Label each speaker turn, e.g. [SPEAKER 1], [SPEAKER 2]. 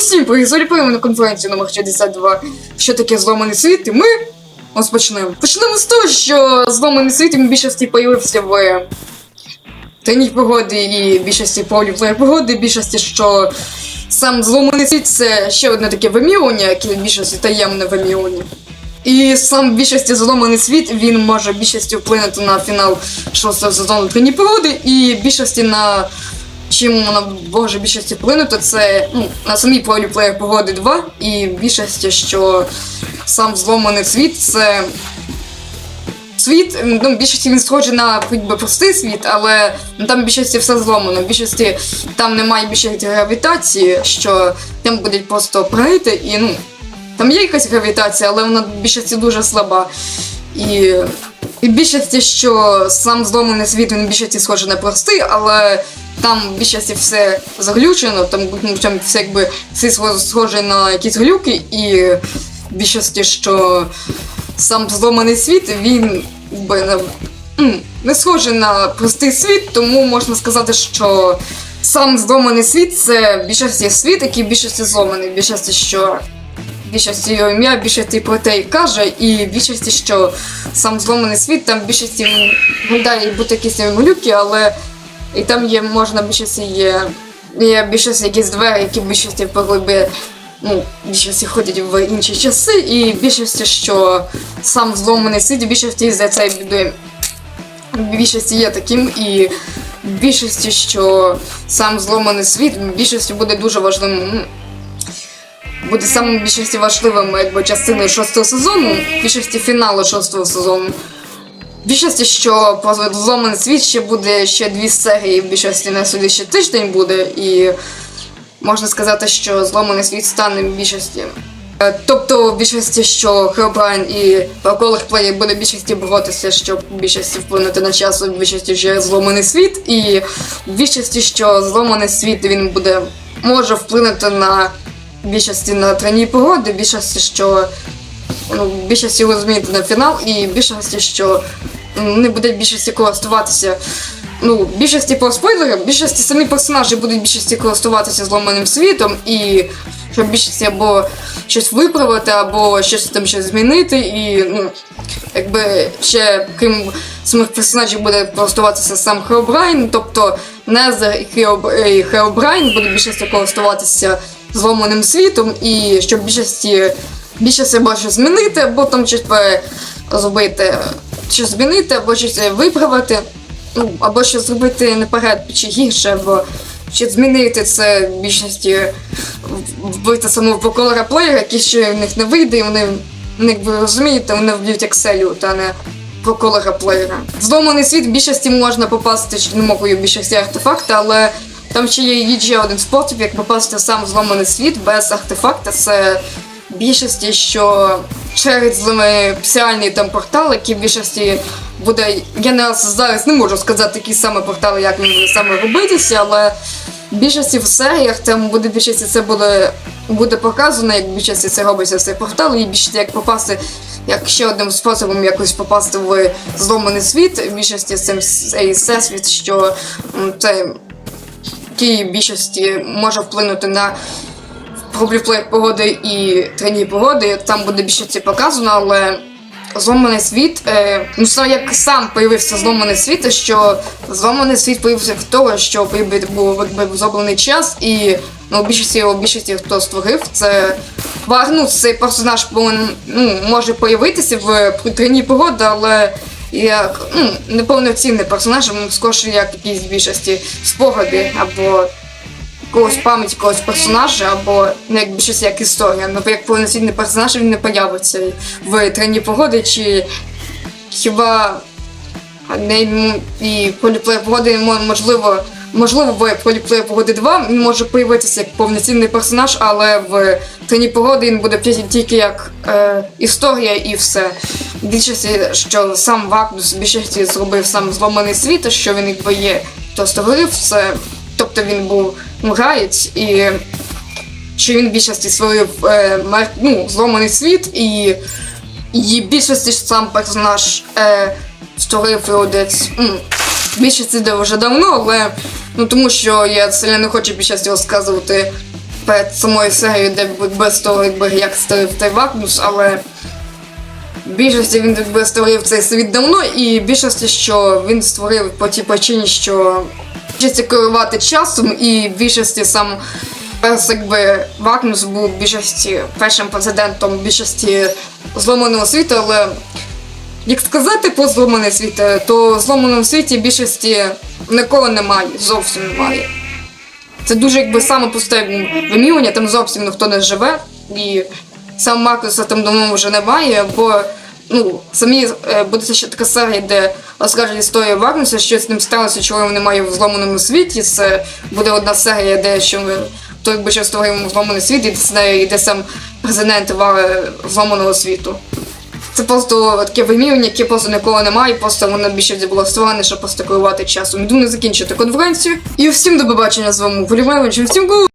[SPEAKER 1] всім привітаємо на конференцію номер 62. Що таке зломаний світ? І ми розпочнемо. Почнемо з того, що зломаний світ в більшості появився в тайній погоди і більшості поліплеєр погоди, більшості, що сам зломаний світ це ще одне таке вимірювання, яке в більшості таємне вимірювання. І сам в більшості зломаний світ він може більшості вплинути на фінал шостого сезону тайні погоди і більшості на чим вона може більшості вплинути, це ну, на самій поліплеєр погоди 2, і більшості, що сам зломаний світ це світ, ну, більшості він схожий на якби, простий світ, але ну, там більшості все зломано. Більшості там немає більшості гравітації, що там будуть просто пригати, і ну, там є якась гравітація, але вона більшості дуже слаба. І, і більшості, що сам зломаний світ, він більшості схожий на простий, але там більшості все заглючено, там, ну, там все якби все схоже на якісь глюки, і в більшості, що сам зломаний світ, він якби, не, схожий на простий світ, тому можна сказати, що сам зломаний світ це більшості світ, який більшості зломаний, в більшості, що більшості його ім'я, більшості про те й каже, і більшості, що сам зломаний світ, там більшості він бути якісь глюки, але і там є, можна більшості є, є більшості якісь двері, які більшості поглиби, ну, більшості ходять в інші часи, і більшості, що сам зломаний світ, більшості за це біди. В більшості є таким, і більшості, що сам зломаний світ, більшості буде дуже важливим. Буде самим більшості важливим якби частиною шостого сезону, більшості фіналу шостого сезону. В більшості, що про зломаний світ ще буде ще дві серії, в більшості на суді ще тиждень буде, і можна сказати, що зломаний світ стане в більшості. Е, Тобто в більшості, що Хеобрайн і Проколих Плеєр буде в більшості боротися, щоб в більшості вплинути на час, в більшості ще зломаний світ, і в більшості, що зломаний світ він буде може вплинути на більшості на треній погоди, більшості, що ну, більшості розумієте на фінал, і більшості, що не буде більшості користуватися. Ну, більшості по спойлерам, більшості самі персонажі будуть більшості користуватися зломаним світом, і щоб більшості або щось виправити, або щось там ще змінити, і ну, якби ще крім самих персонажів буде користуватися сам Хеобрайн, тобто Незер і Хеоб- Хеобрайн будуть більшості користуватися зломаним світом, і щоб більшості більшості або щось змінити, або там щось зробити, щось змінити, або щось виправити, ну, або щось зробити наперед чи гірше, або щось змінити це в більшості вбити самого поколора плеєра, який ще в них не вийде, і вони, ви розумієте, вони вб'ють Екселю, та не проколора плеєра. Зломаний світ в більшості можна попасти чи не можу в більшості артефакти, але там ще є, ще один спосіб, як попасти в сам зломаний світ без артефакта. Це більшості, що через спеціальний там портал, який в більшості буде. Я не зараз не можу сказати, який саме портал, як він саме робитися, але в більшості в серіях там буде більшості це буде, буде показано, як в більшості це робиться цей портал, і більшості як попасти. Як ще одним способом якось попасти в зломаний світ, в більшості цим цей всесвіт, що це який більшості може вплинути на пробліплеєр погоди і трені погоди. Там буде більшості показано, але зломаний світ, е, ну як сам появився зломаний світ, що зломаний світ появився в того, що був зроблений час, і ну, більшості його більшості хто створив, це Вагну, цей персонаж повинен, ну, може появитися в трені погоди, але як ну, неповноцінний персонаж, він скорше як якісь більшості спогади або когось пам'ять якогось персонажа, або не як більшості як історія. Ну, як повноцінний персонаж він не появиться в трені погоди, чи хіба не і поліплей погоди можливо. Можливо, в поліплеєр погоди 2 він може появитися як повноцінний персонаж, але в трені погоди він буде тільки- як е, історія і все. В Більшості, що сам Вакнус в більшості зробив сам зломаний світ, що він якби є, хто створив це. Тобто він був граєць і що він більшості створив е, ну, зломаний світ, і, і більшості сам персонаж е, створив його десь. м, В більшості де вже давно, але ну тому що я сильно не хочу більшості розказувати перед самою серією, де без того, якби як створив той Вакнус, але в більшості він якби створив цей світ давно, і більшості, що він створив по тій причині, що більшості керувати часом, і в більшості сам перс, якби Вакнус був більшості першим президентом більшості зломаного світу, але як сказати про зломаний світ, е, то в зломаному світі більшості нікого немає, зовсім немає. Це дуже якби саме пусте вимірювання, там зовсім ніхто не живе, і сам Маркуса там давно вже немає, бо ну, самі буде ще така серія, де розкаже історію Вагнуса, що з ним сталося, чого його немає в зломаному світі. Це буде одна серія, де що ми то якби що створимо зломаний світ, і з нею йде сам президент зломаного світу. Це просто таке вимірювання, яке просто нікого немає, просто воно більше створене, щоб просто керувати часом. Іду не закінчити конференцію. І всім до побачення з вами Полімевич, всім гу!